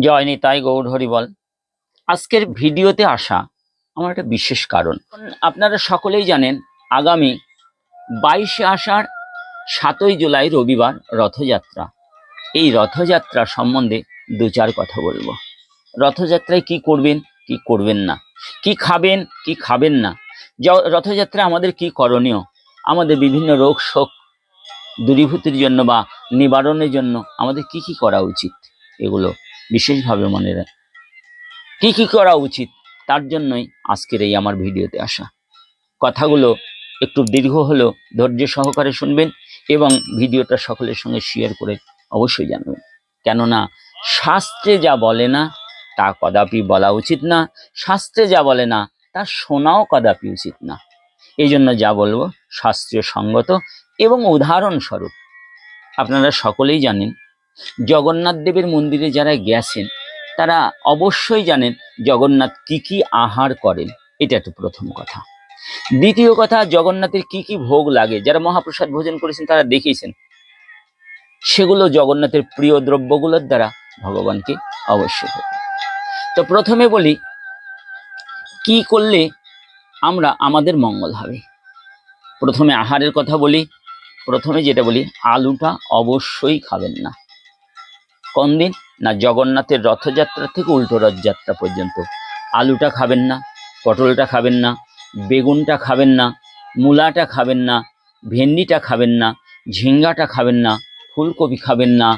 জয় নিতাই গৌর হরিবল আজকের ভিডিওতে আসা আমার একটা বিশেষ কারণ। আপনারা সকলেই জানেন, আগামী বাইশে আষাঢ়, সাতই জুলাই রবিবার রথযাত্রা। এই রথযাত্রা সম্বন্ধে দু চার কথা বলব। রথযাত্রায় কি করবেন কি করবেন না? কি খাবেন কি খাবেন না? রথযাত্রা আমাদের কি করণীয়? আমাদের বিভিন্ন রোগ শোক দূরীভূতির জন্য বা নিবারণের জন্য আমাদের কি কি করা উচিত? এগুলো বিশেষভাবে মনে রাখ কি কি করা উচিত? তার জন্যই আজকের এই আমার ভিডিওতে আসা। কথাগুলো একটু দীর্ঘ হলেও ধৈর্য সহকারে শুনবেন এবং ভিডিওটা সকলের সঙ্গে শেয়ার করে অবশ্যই জানবেন। কেননা শাস্ত্রে যা বলে না, তা কদাপি বলা উচিত না। শাস্ত্রে যা বলে না, তা শোনাও কদাপি উচিত না। এই জন্য যা বলব শাস্ত্রীয় সঙ্গত এবং উদাহরণস্বরূপ। আপনারা সকলেই জানেন জগন্নাথ দেবের মন্দিরে যারা গেছেন, তারা অবশ্যই জানেন জগন্নাথ কি কি আহার করেন। এটা তো প্রথম কথা। দ্বিতীয় কথা, জগন্নাথের কি কি ভোগ লাগে? যারা মহাপ্রসাদ ভোজন করেছেন, তারা দেখিয়েছেন। সেগুলো জগন্নাথের প্রিয় দ্রব্যগুলোর দ্বারা ভগবানকে অবশ্যই। তো প্রথমে বলি, কি করলে আমরা আমাদের মঙ্গল হবে? প্রথমে আহারের কথা বলি। প্রথমে যেটা বলি, আলুটা অবশ্যই খাবেন না। কোন দিন না জগন্নাথের রথযাত্রা থেকে উল্টো রথযাত্রা পর্যন্ত। আলুটা খাবেন না, পটলটা খাবেন না, বেগুনটা খাবেন না, মূলাটা খাবেন না, ভেন্ডিটা খাবেন না, ঝিঙ্গাটা খাবেন না, ফুলকপি খাবেন না,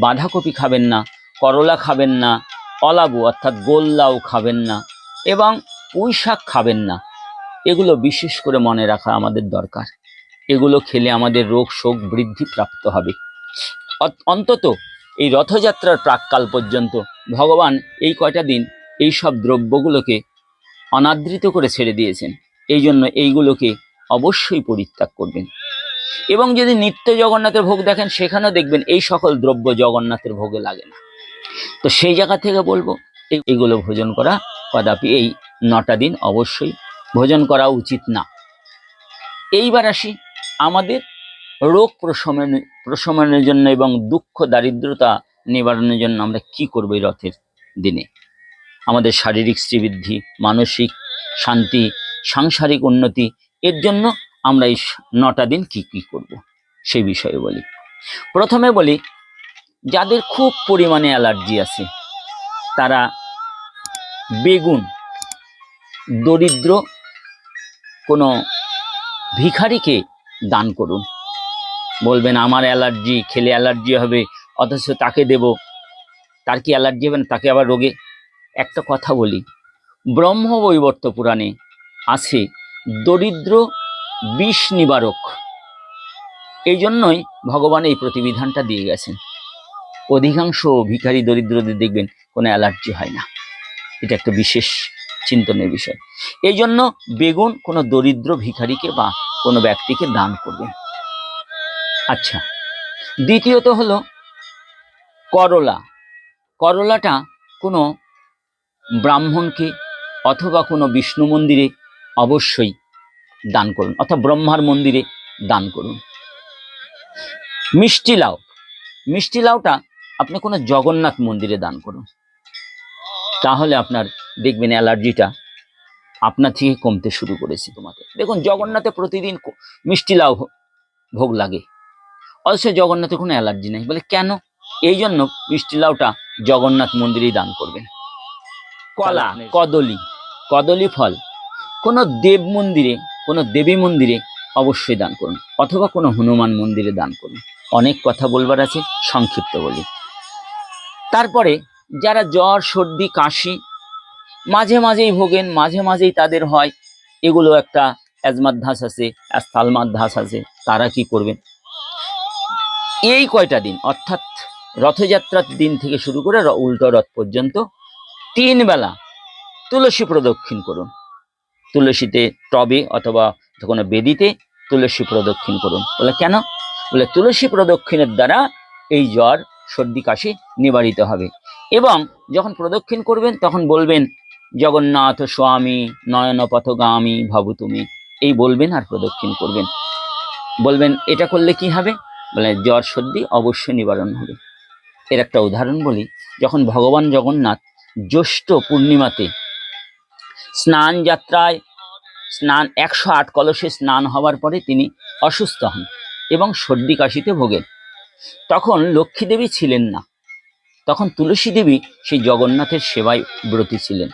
বাঁধাকপি খাবেন না, করলা খাবেন না, অলাবু অর্থাৎ গোল্লাও খাবেন না এবং পুঁই শাক খাবেন না। এগুলো বিশেষ করে মনে রাখা আমাদের দরকার। এগুলো খেলে আমাদের রোগ শোক বৃদ্ধি প্রাপ্ত হবে। অন্তত এই রথযাত্রার প্রাককাল পর্যন্ত ভগবান এই কয়টা দিন এই সব দ্রব্যগুলোকে অনাদৃত করে ছেড়ে দিয়েছেন। এই জন্য এইগুলোকে অবশ্যই পরিত্যাগ করবেন। এবং যদি নিত্য জগন্নাথের ভোগ দেখেন, সেখানেও দেখবেন এই সকল দ্রব্য জগন্নাথের ভোগে লাগে না। তো সেই জায়গা থেকে বলব এই- এইগুলো ভোজন করা কদাপি এই নটা দিন অবশ্যই ভোজন করা উচিত না। এইবার আসি আমাদের রোগ প্রশমন, প্রশমনের জন্য এবং দুঃখ, দারিদ্রতা নিবারণের জন্য আমরা কি করব এই রথের দিনে? আমাদের শারীরিক শ্রীবৃদ্ধি, মানসিক শান্তি, সাংসারিক উন্নতি, এর জন্য আমরা এই নটা দিন কি কি করব? সেই বিষয়ে বলি। প্রথমে বলি, যাদের খুব পরিমাণে অ্যালার্জি আছে, তারা বেগুন, দরিদ্র কোনো ভিখারিকে দান করুন। বলবেন, আমার অ্যালার্জি, খেলে অ্যালার্জি হবে, অথচ তাকে দেব। তার কি অ্যালার্জি হবে না? তাকে আবার রোগে, একটা কথা বলি, ব্রহ্ম বৈবর্ত পুরাণে আছে, দরিদ্র বিষ নিবারক। এই জন্যই ভগবান এই প্রতিবিধানটা দিয়ে গেছেন। অধিকাংশ ভিখারি দরিদ্রদের দেখবেন কোনো অ্যালার্জি হয় না। এটা একটা বিশেষ চিন্তনের বিষয়। এই জন্য বেগুন কোনো দরিদ্র ভিখারিকে বা কোনো ব্যক্তিকে দান করবেন। আচ্ছা দ্বিতীয়ত হলো করলা। করলাটা কোনো ব্রাহ্মণকে অথবা কোনো বিষ্ণু মন্দিরে অবশ্যই দান করুন, অর্থাৎ ব্রহ্মার মন্দিরে দান করুন। মিষ্টি লাউ, মিষ্টি লাউটা আপনি কোনো জগন্নাথ মন্দিরে দান করুন। তাহলে আপনার দেখবেন অ্যালার্জিটা আপনার থেকে কমতে শুরু করেছে তোমাকে দেখুন, জগন্নাথে প্রতিদিন মিষ্টি লাউ ভোগ লাগে। অথচ জগন্নাথের কোনো অ্যালার্জি নেই। বলে কেন? এই জন্য মিষ্টি লাউটা জগন্নাথ মন্দিরেই দান করবেন। কলা কদলি কদলি ফল কোনো দেব মন্দিরে কোনো দেবী মন্দিরে অবশ্যই দান করুন অথবা কোনো হনুমান মন্দিরে দান করুন। অনেক কথা বলবার আছে সংক্ষিপ্ত বলি। তারপরে যারা জ্বর সর্দি কাশি মাঝে মাঝেই ভোগেন মাঝে মাঝেই তাদের হয় এগুলো একটা অ্যাজমাধ্যাস আছে অ্যাস্থা আছে তারা কি করবেন? এই কয়টা দিন? অর্থাৎ রথযাত্রার দিন থেকে শুরু করে উল্টো রথ পর্যন্ত তিন বেলা তুলসী প্রদক্ষিণ করুন। তুলসীতে টবে অথবা কোনো বেদিতে তুলসী প্রদক্ষিণ করুন। বলে কেন? বলে তুলসী প্রদক্ষিণের দ্বারা এই জ্বর, সর্দি, কাশি নিবারিত হবে। এবং যখন প্রদক্ষিণ করবেন, তখন বলবেন, জগন্নাথ স্বামী নয়ন পথগামী ভাবু তুমি এই বলবেন আর প্রদক্ষিণ করবেন। বলবেন, এটা করলে কি হবে? বলে জ্বর সর্দি অবশ্যই নিবারণ হবে। এর একটা উদাহরণ বলি, যখন ভগবান জগন্নাথ জ্যৈষ্ঠ পূর্ণিমাতে স্নান যাত্রায় স্নান একশো আট কলসে স্নান হওয়ার পরে তিনি অসুস্থ হন এবং সর্দি কাশিতে ভোগেন। তখন লক্ষ্মী দেবী ছিলেন না। তখন তুলসী দেবী সেই জগন্নাথের সেবায় ব্রতী ছিলেন।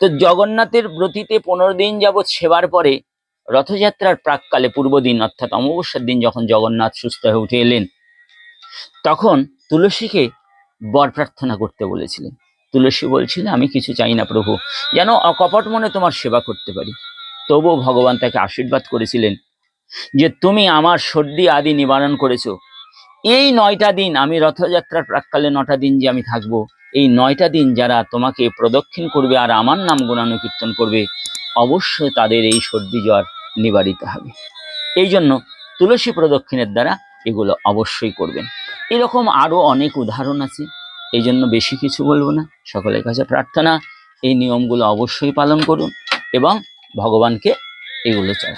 তো জগন্নাথের ব্রতিতে পনেরো দিন যাবৎ সেবার পরে রথযাত্রার প্রাককালে পূর্বদিন অর্থাৎ অমাবস্যার দিন যখন জগন্নাথ সুস্থ হয়ে উঠে এলেন, তখন তুলসীকে বর প্রার্থনা করতে বলেছিলেন। তুলসী বলছিল আমি কিছু চাই না প্রভু, যেন অকপট মনে তোমার সেবা করতে পারি। তবুও ভগবান তাকে আশীর্বাদ করেছিলেন যে, তুমি আমার সর্দি আদি নিবারণ করেছ। এই নয়টা দিন, আমি রথযাত্রার প্রাককালে নটা দিন যে আমি থাকব, এই নয়টা দিন যারা তোমাকে প্রদক্ষিণ করবে আর আমার নাম গুণানুকীর্তন করবে অবশ্যই তাদের এই সর্দি জ্বর নিবারিত হবে। এই জন্য তুলসী প্রদক্ষিণের দ্বারা এগুলো অবশ্যই করবেন। এরকম আরও অনেক উদাহরণ আছে, এই জন্য বেশি কিছু বলব না। সকলের কাছে প্রার্থনা, এই নিয়মগুলো অবশ্যই পালন করুন এবং ভগবানকে এগুলো চাই